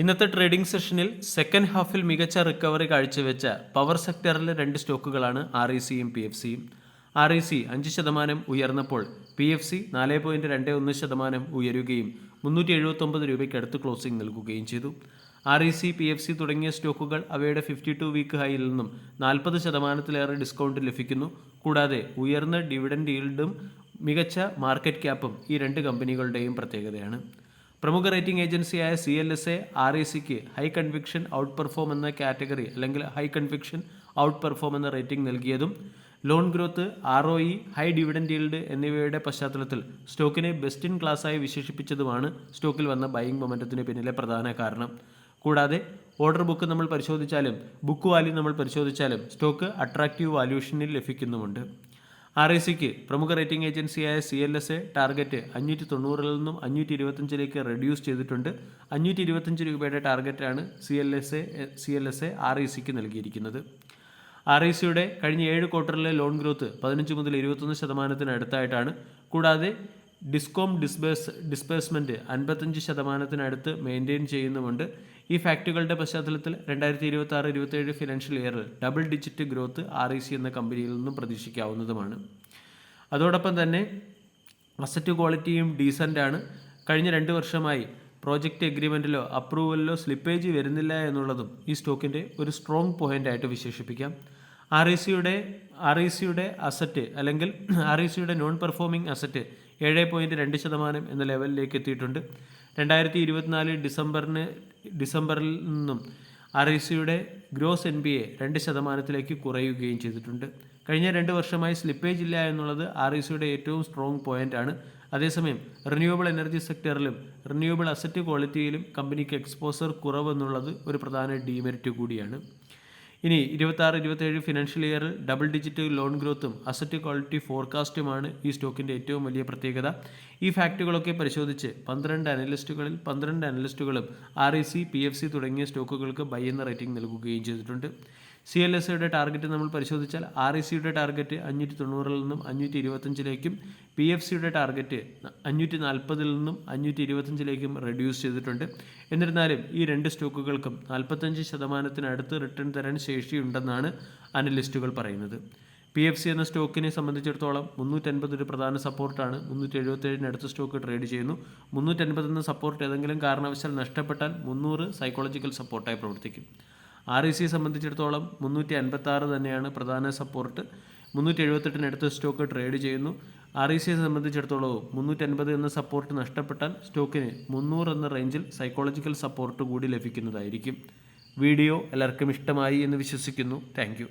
ഇന്നത്തെ ട്രേഡിംഗ് സെഷനിൽ സെക്കൻഡ് ഹാഫിൽ മികച്ച റിക്കവറി കാഴ്ചവെച്ച പവർ സെക്ടറിലെ രണ്ട് സ്റ്റോക്കുകളാണ് ആർ ഇ സിയും പി എഫ് സിയും ആർ ഇ സി അഞ്ച് ശതമാനം ഉയർന്നപ്പോൾ പി എഫ് സി നാല് പോയിന്റ് രണ്ട് ഒന്ന് ശതമാനം ഉയരുകയും മുന്നൂറ്റി എഴുപത്തൊമ്പത് രൂപയ്ക്ക് അടുത്ത് ക്ലോസിംഗ് നൽകുകയും ചെയ്തു. R E C P F C തുടങ്ങിയ സ്റ്റോക്കുകൾ അവയുടെ ഫിഫ്റ്റി ടു വീക്ക് ഹൈയിൽ നിന്നും നാൽപ്പത് ശതമാനത്തിലേറെ ഡിസ്കൗണ്ട് ലഭിക്കുന്നു. കൂടാതെ ഉയർന്ന ഡിവിഡൻഡ് ഈൽഡും മികച്ച മാർക്കറ്റ് ക്യാപ്പും ഈ രണ്ട് കമ്പനികളുടെയും പ്രത്യേകതയാണ്. പ്രമുഖ റേറ്റിംഗ് ഏജൻസിയായ C L S A R E സിക്ക് ഹൈ കൺവിക്ഷൻ ഔട്ട് പെർഫോം എന്ന കാറ്റഗറി അല്ലെങ്കിൽ ഹൈ കൺവിക്ഷൻ ഔട്ട് പെർഫോം എന്ന റേറ്റിംഗ് നൽകിയതും loan growth R O E high dividend yield എന്നിവയുടെ പശ്ചാത്തലത്തിൽ സ്റ്റോക്കിനെ ബെസ്റ്റ് ഇൻ ക്ലാസ്സായി വിശേഷിപ്പിച്ചതുമാണ് സ്റ്റോക്കിൽ വന്ന ബൈയിങ് മൊമെന്റത്തിന് പിന്നിലെ പ്രധാന കാരണം. കൂടാതെ ഓർഡർ ബുക്ക് നമ്മൾ പരിശോധിച്ചാലും ബുക്ക് വാല്യൂ നമ്മൾ പരിശോധിച്ചാലും സ്റ്റോക്ക് അട്രാക്റ്റീവ് വാല്യൂഷനിൽ ലഭിക്കുന്നുമുണ്ട്. ആർ ഐ സിക്ക് പ്രമുഖ റേറ്റിംഗ് ഏജൻസിയായ C L S A target അഞ്ഞൂറ്റി തൊണ്ണൂറിൽ നിന്നും അഞ്ഞൂറ്റി ഇരുപത്തഞ്ചിലേക്ക് റെഡ്യൂസ് ചെയ്തിട്ടുണ്ട്. അഞ്ഞൂറ്റി ഇരുപത്തഞ്ച് രൂപയുടെ ടാർഗറ്റാണ് C L S A C L S A R I സിക്ക് നൽകിയിരിക്കുന്നത്. ആർ ഐ സിയുടെ കഴിഞ്ഞ ഏഴ് ക്വാർട്ടറിലെ ലോൺ ഗ്രോത്ത് പതിനഞ്ച് മുതൽ ഇരുപത്തൊന്ന് ശതമാനത്തിന് അടുത്തായിട്ടാണ്. കൂടാതെ ഡിസ്കോം ഡിസ്ബേഴ്സ് ഡിസ്ബേഴ്സ്മെന്റ് അൻപത്തഞ്ച് ശതമാനത്തിനടുത്ത് മെയിന്റെയിൻ ചെയ്യുന്നുമുണ്ട്. ഈ ഫാക്റ്റുകളുടെ പശ്ചാത്തലത്തിൽ രണ്ടായിരത്തി ഇരുപത്തി ആറ് ഇരുപത്തേഴ് ഫിനാൻഷ്യൽ ഇയറിൽ double digit growth R E C എന്ന കമ്പനിയിൽ നിന്നും പ്രതീക്ഷിക്കാവുന്നതുമാണ്. അതോടൊപ്പം തന്നെ അസറ്റ് ക്വാളിറ്റിയും ഡീസന്റാണ് കഴിഞ്ഞ രണ്ട് വർഷമായി പ്രോജക്റ്റ് എഗ്രിമെന്റിലോ അപ്രൂവലിലോ സ്ലിപ്പേജ് വരുന്നില്ല എന്നുള്ളതും ഈ സ്റ്റോക്കിന്റെ ഒരു സ്ട്രോങ് പോയിന്റായിട്ട് വിശേഷിപ്പിക്കാം. ആർ ഇ സിയുടെ ആർ ഇ സിയുടെ അസറ്റ് അല്ലെങ്കിൽ ആർ ഇ സിയുടെ നോൺ പെർഫോമിംഗ് അസറ്റ് ഏഴ് പോയിന്റ് രണ്ട് ശതമാനം എന്ന ലെവലിലേക്ക് എത്തിയിട്ടുണ്ട്. രണ്ടായിരത്തി ഇരുപത്തിനാല് ഡിസംബറിന് ഡിസംബറിൽ നിന്നും ആർ ഐ സിയുടെ ഗ്രോസ് എൻ ബി എ രണ്ട് ശതമാനത്തിലേക്ക് കുറയുകയും ചെയ്തിട്ടുണ്ട്. കഴിഞ്ഞ രണ്ട് വർഷമായി സ്ലിപ്പേജ് ഇല്ല എന്നുള്ളത് ആർ ഐ സിയുടെ ഏറ്റവും സ്ട്രോങ് പോയിന്റ് ആണ്. അതേസമയം റിന്യൂവബിൾ എനർജി സെക്ടറിലും റിന്യൂവബിൾ അസറ്റ് ക്വാളിറ്റിയിലും കമ്പനിക്ക് എക്സ്പോസർ കുറവെന്നുള്ളത് ഒരു പ്രധാന ഡീമെറിറ്റ് കൂടിയാണ്. ഇനി ഇരുപത്താറ് ഇരുപത്തേഴ് ഫിനാൻഷ്യൽ ഇയറിൽ ഡബിൾ ഡിജിറ്റ് ലോൺ ഗ്രോത്തും അസറ്റ് ക്വാളിറ്റി ഫോർകാസ്റ്റുമാണ് ഈ സ്റ്റോക്കിന്റെ ഏറ്റവും വലിയ പ്രത്യേകത. ഈ ഫാക്റ്റുകളൊക്കെ പരിശോധിച്ച് പന്ത്രണ്ട് അനലിസ്റ്റുകളിൽ പന്ത്രണ്ട് അനലിസ്റ്റുകളും R E C P F C തുടങ്ങിയ സ്റ്റോക്കുകൾക്ക് ബൈ എന്ന റേറ്റിംഗ് നൽകുകയും ചെയ്തിട്ടുണ്ട്. സി എൽ എസ് യുടെ ടാർഗറ്റ് നമ്മൾ പരിശോധിച്ചാൽ ആർ ഇ സിയുടെ ടാർഗറ്റ് അഞ്ഞൂറ്റി തൊണ്ണൂറിൽ നിന്നും അഞ്ഞൂറ്റി ഇരുപത്തഞ്ചിലേക്കും പി എഫ് സിയുടെ ടാർഗറ്റ് അഞ്ഞൂറ്റി നാൽപ്പതിൽ നിന്നും അഞ്ഞൂറ്റി ഇരുപത്തഞ്ചിലേക്കും റെഡ്യൂസ് ചെയ്തിട്ടുണ്ട്. എന്നിരുന്നാലും ഈ രണ്ട് സ്റ്റോക്കുകൾക്കും നാൽപ്പത്തഞ്ച് ശതമാനത്തിനടുത്ത് റിട്ടേൺ തരാൻ ശേഷിയുണ്ടെന്നാണ് അനലിസ്റ്റുകൾ പറയുന്നത്. പി എഫ് സി എന്ന സ്റ്റോക്കിനെ സംബന്ധിച്ചിടത്തോളം മുന്നൂറ്റൻപത് ഒരു പ്രധാന സപ്പോർട്ടാണ്. മുന്നൂറ്റി എഴുപത്തേഴിനടുത്ത് സ്റ്റോക്ക് ട്രേഡ് ചെയ്യുന്നു. മുന്നൂറ്റൻപത് എന്ന സപ്പോർട്ട് ഏതെങ്കിലും കാരണവശാൽ നഷ്ടപ്പെട്ടാൽ മുന്നൂറ് സൈക്കോളജിക്കൽ സപ്പോർട്ടായി പ്രവർത്തിക്കും. ആർ ഇ സിയെ സംബന്ധിച്ചിടത്തോളം മുന്നൂറ്റി അൻപത്തി ആറ് തന്നെയാണ് പ്രധാന സപ്പോർട്ട് മുന്നൂറ്റി എഴുപത്തെട്ടിനടുത്ത് സ്റ്റോക്ക് ട്രേഡ് ചെയ്യുന്നു. ആർ ഇ സിയെ സംബന്ധിച്ചിടത്തോളവും മുന്നൂറ്റി അൻപത് എന്ന സപ്പോർട്ട് നഷ്ടപ്പെട്ടാൽ സ്റ്റോക്കിന് മുന്നൂറ് എന്ന റേഞ്ചിൽ സൈക്കോളജിക്കൽ സപ്പോർട്ട് കൂടി ലഭിക്കുന്നതായിരിക്കും. വീഡിയോ എല്ലാവർക്കും ഇഷ്ടമായി എന്ന് വിശ്വസിക്കുന്നു. താങ്ക്